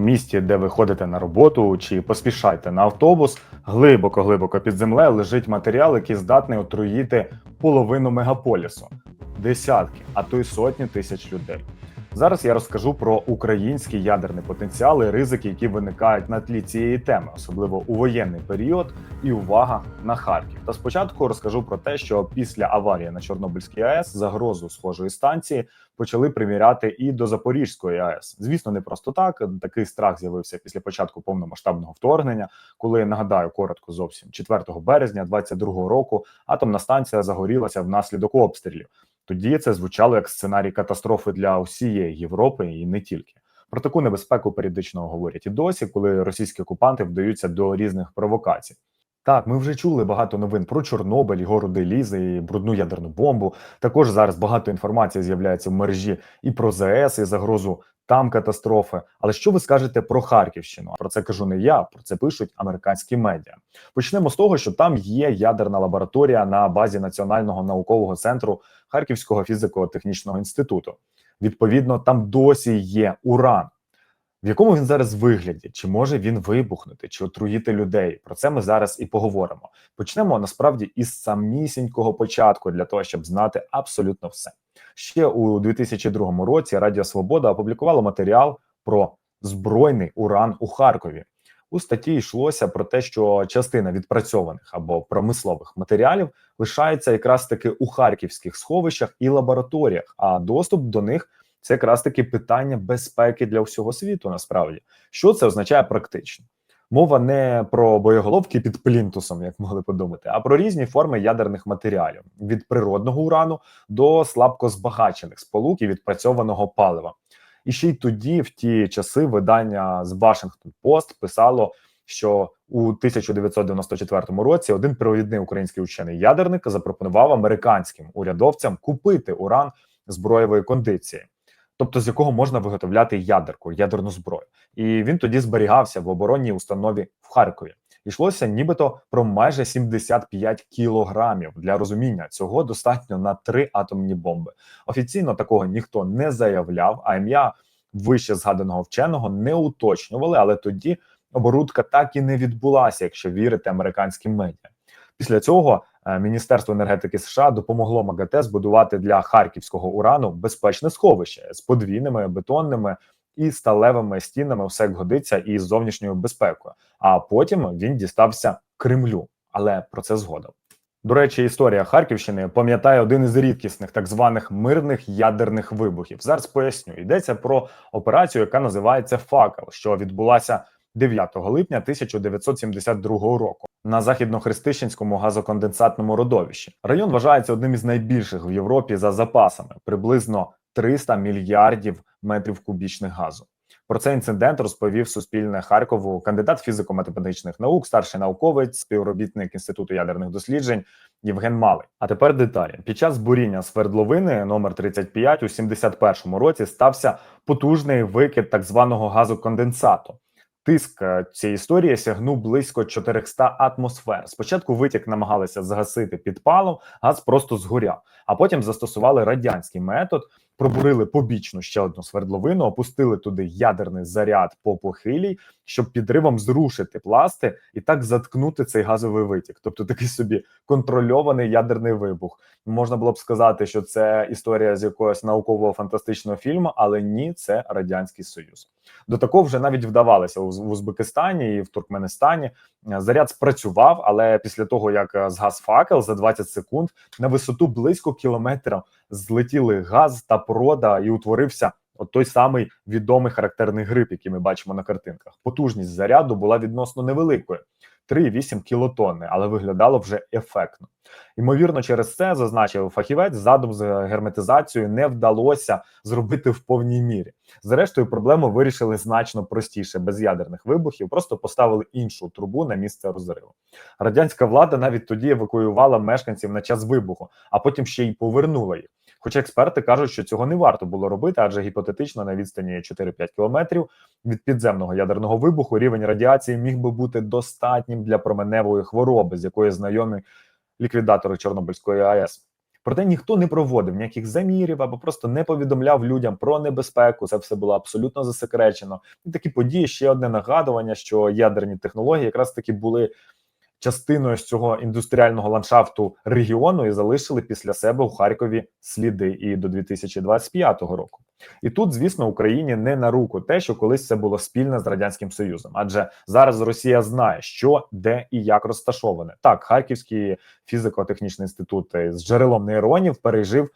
місті, де ви ходите на роботу чи поспішаєте на автобус, глибоко-глибоко під землею лежить матеріал, який здатний отруїти половину мегаполісу, десятки, а то й сотні тисяч людей. Зараз я розкажу про український ядерний потенціал і ризики, які виникають на тлі цієї теми, особливо у воєнний період, і увага на Харків. Та спочатку розкажу про те, що після аварії на Чорнобильській АЕС загрозу схожої станції почали приміряти і до Запорізької АЕС. Звісно, не просто так. Такий страх з'явився після початку повномасштабного вторгнення, коли нагадаю коротко зовсім 4 березня 22 року атомна станція загорілася внаслідок обстрілів. Тоді це звучало як сценарій катастрофи для усієї Європи і не тільки. Про таку небезпеку періодично говорять і досі, коли російські окупанти вдаються до різних провокацій. Так, ми вже чули багато новин про Чорнобиль, його роди лізи, і брудну ядерну бомбу. Також зараз багато інформації з'являється в мережі і про ЗС, і загрозу там катастрофи. Але що ви скажете про Харківщину? Про це кажу не я, про це пишуть американські медіа. Почнемо з того, що там є ядерна лабораторія на базі Національного наукового центру Харківського фізико-технічного інституту. Відповідно, там досі є уран. В якому він зараз вигляді? Чи може він вибухнути, чи отруїти людей? Про це ми зараз і поговоримо. Почнемо насправді із самісінького початку для того, щоб знати абсолютно все. Ще у 2002 році Радіо Свобода опублікувала матеріал про збройний уран у Харкові. У статті йшлося про те, що частина відпрацьованих або промислових матеріалів лишається якраз таки у харківських сховищах і лабораторіях, а доступ до них це якраз таки питання безпеки для всього світу. Насправді, що це означає практично. Мова не про боєголовки під плінтусом, як могли подумати, а про різні форми ядерних матеріалів від природного урану до слабко збагачених сполук і відпрацьованого палива. І ще й тоді, в ті часи, видання з Washington Post писало, що у 1994 році один провідний український учений ядерник запропонував американським урядовцям купити уран зброєвої кондиції, тобто з якого можна виготовляти ядерку, ядерну зброю. І він тоді зберігався в оборонній установі в Харкові. Йшлося нібито про майже 75 кілограмів для розуміння цього достатньо на три атомні бомби. Офіційно такого ніхто не заявляв, а ім'я вище згаданого вченого не уточнювали. Але тоді оборудка так і не відбулася, якщо вірити американським медіа. Після цього Міністерство енергетики США допомогло МАГАТЕ збудувати для харківського урану безпечне сховище з подвійними бетонними і сталевими стінами, все як годиться, і з зовнішньою безпекою. А потім він дістався Кремлю, але про це згодом. До речі, історія Харківщини пам'ятає один із рідкісних так званих мирних ядерних вибухів. Зараз поясню, йдеться про операцію, яка називається Факел, що відбулася 9 липня 1972 року на західно-хрестищенському газоконденсатному родовищі. Район вважається одним із найбільших в Європі за запасами приблизно 300 мільярдів метрів кубічних газу. Про цей інцидент розповів Суспільне Харкову кандидат фізико-математичних наук, старший науковець, співробітник інституту ядерних досліджень Євген Малий. А тепер деталі під час буріння свердловини номер 35 у 71-му році стався потужний викид так званого газоконденсату. Тиск цієї історії сягнув близько 400 атмосфер. Спочатку витік намагалися згасити підпалом, газ просто згоряв, а потім застосували радянський метод, пробурили побічну ще одну свердловину, опустили туди ядерний заряд по похилій, щоб підривом зрушити пласти і так заткнути цей газовий витік. Тобто такий собі контрольований ядерний вибух. Можна було б сказати, що це історія з якогось наукового фантастичного фільму, але ні, це радянський союз. До такого вже навіть вдавалося в Узбекистані і в Туркменистані. Заряд спрацював, але після того як згас факел за 20 секунд на висоту близько кілометра злетіли газ та порода, і утворився от той самий відомий характерний грип, який ми бачимо на картинках. Потужність заряду була відносно невеликою. 3,8 кілотонни, але виглядало вже ефектно. Ймовірно, через це зазначив фахівець. Задум з герметизацією не вдалося зробити в повній мірі. Зрештою, проблему вирішили значно простіше, без ядерних вибухів. Просто поставили іншу трубу на місце розриву. Радянська влада навіть тоді евакуювала мешканців на час вибуху, а потім ще й повернула їх. Хоча експерти кажуть, що цього не варто було робити, адже гіпотетично на відстані 4-5 кілометрів від підземного ядерного вибуху рівень радіації міг би бути достатнім для променевої хвороби, з якої знайомі ліквідатори Чорнобильської АЕС. Проте ніхто не проводив ніяких замірів або просто не повідомляв людям про небезпеку. Це все було абсолютно засекречено. І такі події ще одне нагадування, що ядерні технології якраз таки були частиною з цього індустріального ландшафту регіону і залишили після себе у Харкові сліди і до 2025 року. І тут, звісно, Україні не на руку те, що колись це було спільне з радянським союзом, адже зараз Росія знає, що де і як розташоване. Так, Харківський фізико-технічний інститут з джерелом нейронів пережив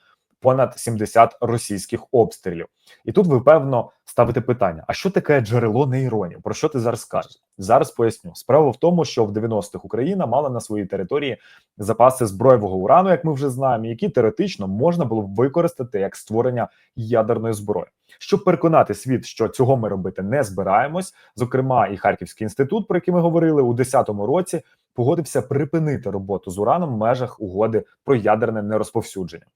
понад 70 російських обстрілів. І тут ви певно ставите питання: а що таке джерело нейронів? Про що ти зараз скажеш? Зараз поясню. Справа в тому, що в 90-х Україна мала на своїй території запаси зброєвого урану, як ми вже знаємо, які теоретично можна було б використати як створення ядерної зброї. Щоб переконати світ, що цього ми робити не збираємось. Зокрема, і Харківський інститут, про який ми говорили у 10-му році, погодився припинити роботу з ураном в межах угоди про ядерне нерозповсюдження.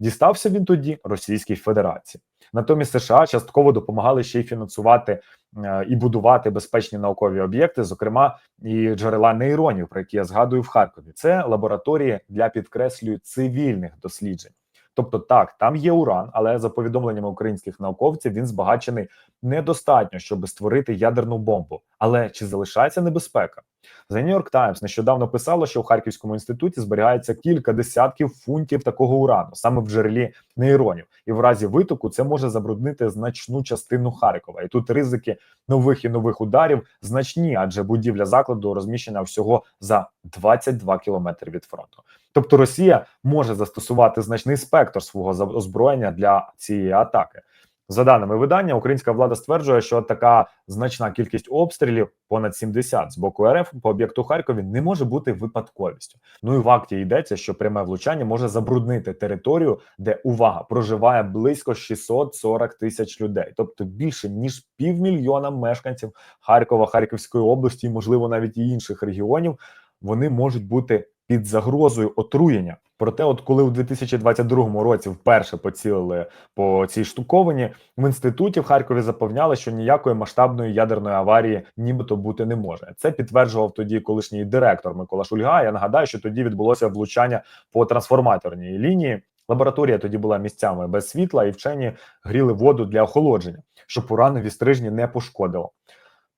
Дістався він тоді Російській Федерації. Натомість США частково допомагали ще й фінансувати е, і будувати безпечні наукові об'єкти, зокрема і джерела нейронів, про які я згадую в Харкові. Це лабораторії для підкреслюю цивільних досліджень. Тобто, так, там є уран, але за повідомленнями українських науковців він збагачений недостатньо, щоб створити ядерну бомбу. Але чи залишається небезпека? The New York Times нещодавно писало, що у Харківському інституті зберігається кілька десятків фунтів такого урану, саме в джерелі нейронів, і в разі витоку це може забруднити значну частину Харкова. І тут ризики нових і нових ударів значні, адже будівля закладу розміщена всього за 22 кілометри від фронту. Тобто Росія може застосувати значний спектр свого озброєння для цієї атаки. За даними видання, українська влада стверджує, що така значна кількість обстрілів, понад 70 з боку РФ по об'єкту Харкові, не може бути випадковістю. Ну і в акті йдеться, що пряме влучання може забруднити територію, де увага проживає близько 640 тисяч людей, тобто більше ніж півмільйона мешканців Харкова, Харківської області, і, можливо, навіть і інших регіонів. Вони можуть бути під загрозою отруєння. Проте, от коли у 2022 році вперше поцілили по цій штуковані, в інституті в Харкові запевняли, що ніякої масштабної ядерної аварії нібито бути не може. Це підтверджував тоді колишній директор Микола Шульга. Я нагадаю, що тоді відбулося влучання по трансформаторній лінії. Лабораторія тоді була місцями без світла, і вчені гріли воду для охолодження, щоб уранові стрижні не пошкодило.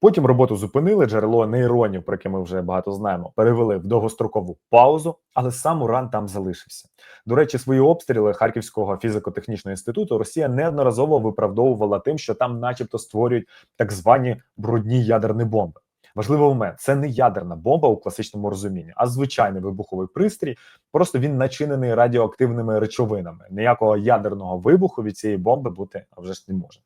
Потім роботу зупинили, джерело нейронів, про яке ми вже багато знаємо, перевели в довгострокову паузу, але сам уран там залишився. До речі, свої обстріли Харківського фізико-технічного інституту Росія неодноразово виправдовувала тим, що там, начебто, створюють так звані брудні ядерні бомби. Важливий момент це не ядерна бомба у класичному розумінні, а звичайний вибуховий пристрій. Просто він начинений радіоактивними речовинами. Ніякого ядерного вибуху від цієї бомби бути вже ж не може.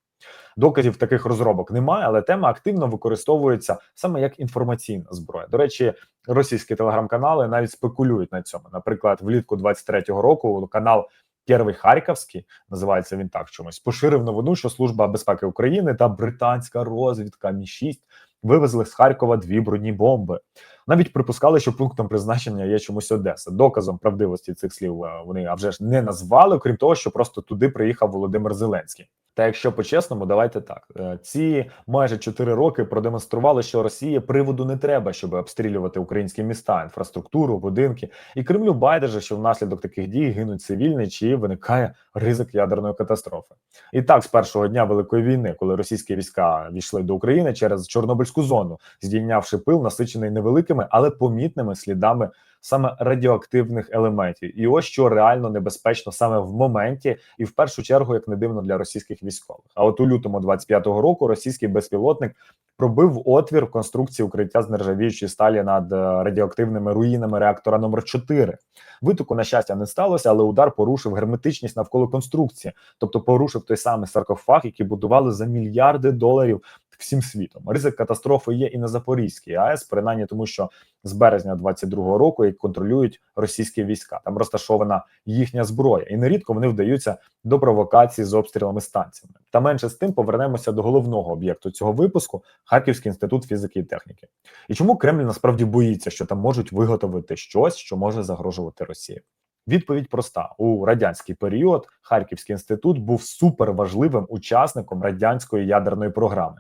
Доказів таких розробок немає, але тема активно використовується саме як інформаційна зброя. До речі, російські телеграм-канали навіть спекулюють на цьому. Наприклад, влітку 23-го року канал Первий Харківський називається він так чомусь. Поширив новину, що служба безпеки України та британська розвідка Мі 6 вивезли з Харкова дві брудні бомби. Навіть припускали, що пунктом призначення є чомусь Одеса. Доказом правдивості цих слів е, вони а вже ж не назвали, крім того, що просто туди приїхав Володимир Зеленський. Та якщо по-чесному, давайте так. Е, ці майже 4 роки продемонстрували, що Росії приводу не треба, щоб обстрілювати українські міста, інфраструктуру, будинки. І Кремлю байдуже, що внаслідок таких дій гинуть цивільні, чи виникає ризик ядерної катастрофи. І так, з першого дня великої війни, коли російські війська війшли до України через Чорнобильську зону, здійнявши пил, насичений невеликими, але помітними слідами саме радіоактивних елементів, і ось що реально небезпечно саме в моменті, і в першу чергу, як не дивно для російських військових. А от у лютому 25-го року російський безпілотник пробив отвір в конструкції укриття з нержавіючої сталі над е, радіоактивними руїнами реактора номер 4 Витоку на щастя не сталося, але удар порушив герметичність навколо конструкції, тобто порушив той самий саркофаг, який будували за мільярди доларів всім світом. Ризик катастрофи є і на Запорізькій АЕС, принаймні тому, що з березня 22-го року їх контролюють російські війська. Там розташована їхня зброя, і нерідко вони вдаються до провокації з обстрілами станціями. Та менше з тим повернемося до головного об'єкту цього випуску Харківський інститут фізики і техніки. І чому Кремль насправді боїться, що там можуть виготовити щось, що може загрожувати Росії? Відповідь проста у радянський період. Харківський інститут був суперважливим учасником радянської ядерної програми.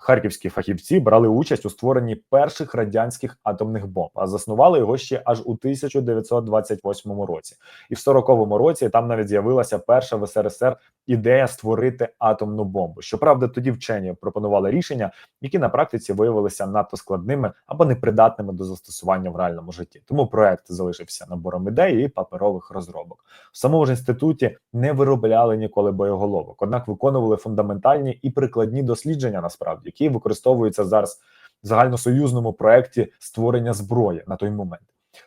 Харківські фахівці брали участь у створенні перших радянських атомних бомб, а заснували його ще аж у 1928 році. І в 40-му році там навіть з'явилася перша в СРСР ідея створити атомну бомбу. Щоправда, тоді вчені пропонували рішення, які на практиці виявилися надто складними або непридатними до застосування в реальному житті. Тому проект залишився набором ідей і паперових розробок. В самому ж інституті не виробляли ніколи боєголовок, однак виконували фундаментальні і прикладні дослідження, насправді, які використовуються зараз в загальносоюзному проекті створення зброї на той момент.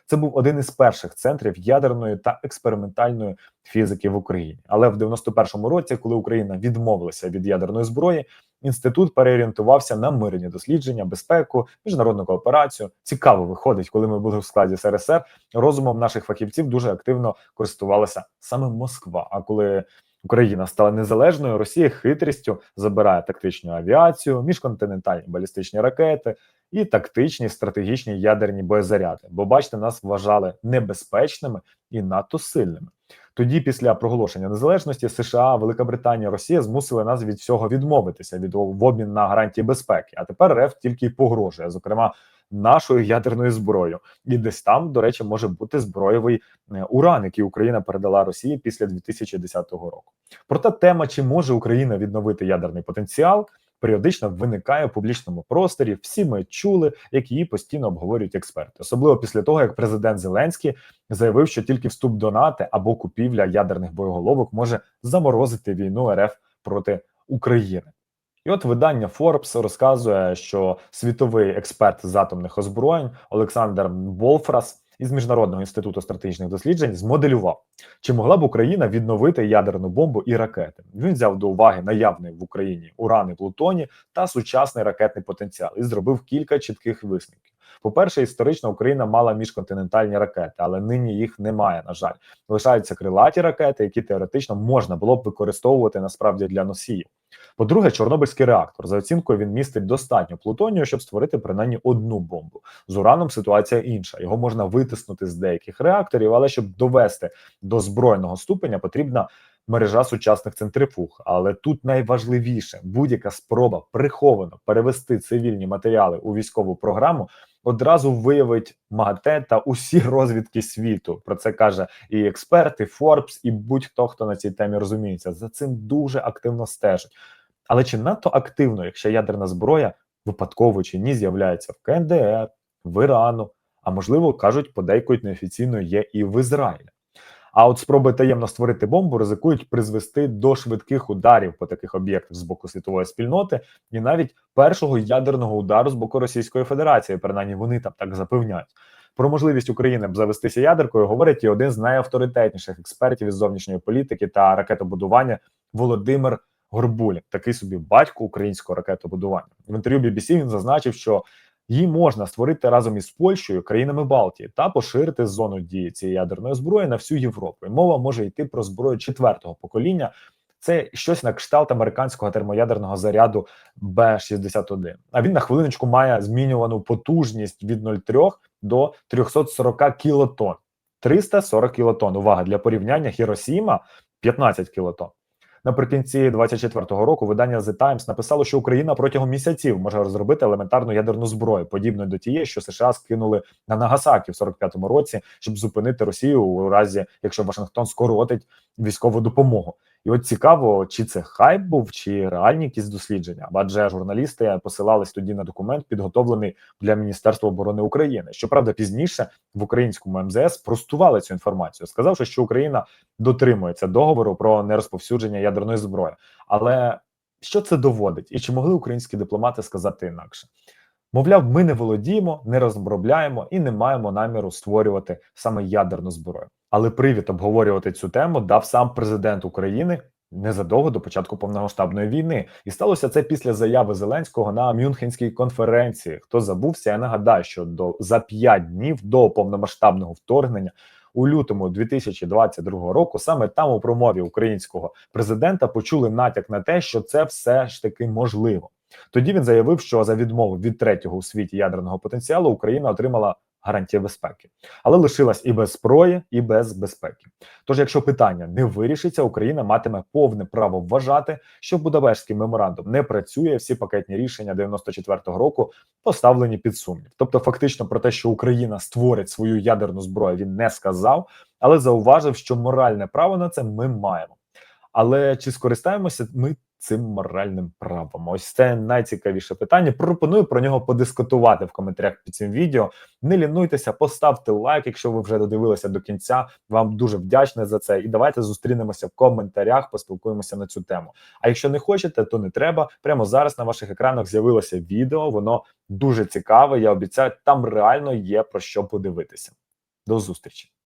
Це був один із перших центрів ядерної та експериментальної фізики в Україні. Але в 91-му році, коли Україна відмовилася від ядерної зброї, інститут переорієнтувався на мирні дослідження, безпеку, міжнародну кооперацію. Цікаво виходить, коли ми були в складі СРСР. Розумом наших фахівців дуже активно користувалася саме Москва. А коли Україна стала незалежною, Росія хитрістю забирає тактичну авіацію, міжконтинентальні балістичні ракети і тактичні стратегічні ядерні боєзаряди. Бо бачите, нас вважали небезпечними і надто сильними. Тоді, після проголошення незалежності, США, Велика Британія, Росія змусили нас від всього відмовитися від в обмін на гарантії безпеки. А тепер РФ тільки й погрожує, зокрема нашою ядерною зброєю. І десь там, до речі, може бути зброєвий е, уран, який Україна передала Росії після 2010 року. Проте тема, чи може Україна відновити ядерний потенціал, періодично виникає в публічному просторі. Всі ми чули, як її постійно обговорюють експерти, особливо після того, як президент Зеленський заявив, що тільки вступ до НАТО або купівля ядерних боєголовок може заморозити війну РФ проти України. І от видання Forbes розказує, що світовий експерт з атомних озброєнь Олександр Волфрас із міжнародного інституту стратегічних досліджень змоделював, чи могла б Україна відновити ядерну бомбу і ракети. Він взяв до уваги наявний в Україні уран і плутоні та сучасний ракетний потенціал і зробив кілька чітких висновків. По-перше, історично Україна мала міжконтинентальні ракети, але нині їх немає. На жаль, лишаються крилаті ракети, які теоретично можна було б використовувати насправді для носіїв. По-друге, Чорнобильський реактор за оцінкою він містить достатньо плутонію, щоб створити принаймні одну бомбу. З ураном ситуація інша. Його можна витиснути з деяких реакторів, але щоб довести до збройного ступеня, потрібна мережа сучасних центрифуг. Але тут найважливіше будь-яка спроба приховано перевести цивільні матеріали у військову програму. Одразу виявить МАГАТЕ та усі розвідки світу. Про це каже і експерти, Форбс, і будь-хто хто на цій темі розуміється. За цим дуже активно стежить. Але чи надто активно, якщо ядерна зброя випадково чи ні з'являється в КНДР, в Ірану, а можливо кажуть, подейкують неофіційно є і в Ізраїлі. А от спроби таємно створити бомбу ризикують призвести до швидких ударів по таких об'єктах з боку світової спільноти, і навіть першого ядерного удару з боку Російської Федерації. Принаймні вони там так запевняють. Про можливість України завестися ядеркою говорить і один з найавторитетніших експертів із зовнішньої політики та ракетобудування Володимир Горбулін, такий собі батько українського ракетобудування. В інтерв'ю BBC він зазначив, що її можна створити разом із Польщею, країнами Балтії та поширити зону дії цієї ядерної зброї на всю Європу. І мова може йти про зброю четвертого покоління. Це щось на кшталт американського термоядерного заряду Б-61. А він на хвилиночку має змінювану потужність від 0,3 до 340 кілотон. 340 кілотон. Увага для порівняння Хіросіма 15 кілотон. Наприкінці 24-го року видання The Times написало, що Україна протягом місяців може розробити елементарну ядерну зброю, подібну до тієї, що США скинули на Нагасакі в 45-му році, щоб зупинити Росію у разі, якщо Вашингтон скоротить військову допомогу. І от цікаво, чи це хайп був, чи реальні якісь дослідження. Адже журналісти посилались тоді на документ, підготовлений для Міністерства оборони України. Щоправда, пізніше в українському МЗС простували цю інформацію, сказавши, що Україна дотримується договору про нерозповсюдження ядерної зброї. Але що це доводить, і чи могли українські дипломати сказати інакше? Мовляв, ми не володіємо, не розробляємо і не маємо наміру створювати саме ядерну зброю. Але привід обговорювати цю тему дав сам президент України незадовго до початку повномасштабної війни, і сталося це після заяви Зеленського на Мюнхенській конференції. Хто забувся, я нагадаю, що до за п'ять днів до повномасштабного вторгнення. У лютому 2022 року саме там у промові українського президента почули натяк на те, що це все ж таки можливо. Тоді він заявив, що за відмову від третього у світі ядерного потенціалу Україна отримала гарантія безпеки, але лишилась і без зброї, і без безпеки. Тож, якщо питання не вирішиться, Україна матиме повне право вважати, що Будапештський меморандум не працює. Всі пакетні рішення 94-го року поставлені під сумнів. Тобто, фактично про те, що Україна створить свою ядерну зброю, він не сказав, але зауважив, що моральне право на це ми маємо. Але чи скористаємося ми цим моральним правом? Ось це найцікавіше питання. Пропоную про нього подискутувати в коментарях під цим відео. Не лінуйтеся, поставте лайк, якщо ви вже додивилися до кінця. Вам дуже вдячний за це. І давайте зустрінемося в коментарях, поспілкуємося на цю тему. А якщо не хочете, то не треба. Прямо зараз на ваших екранах з'явилося відео. Воно дуже цікаве. Я обіцяю, там реально є про що подивитися. До зустрічі.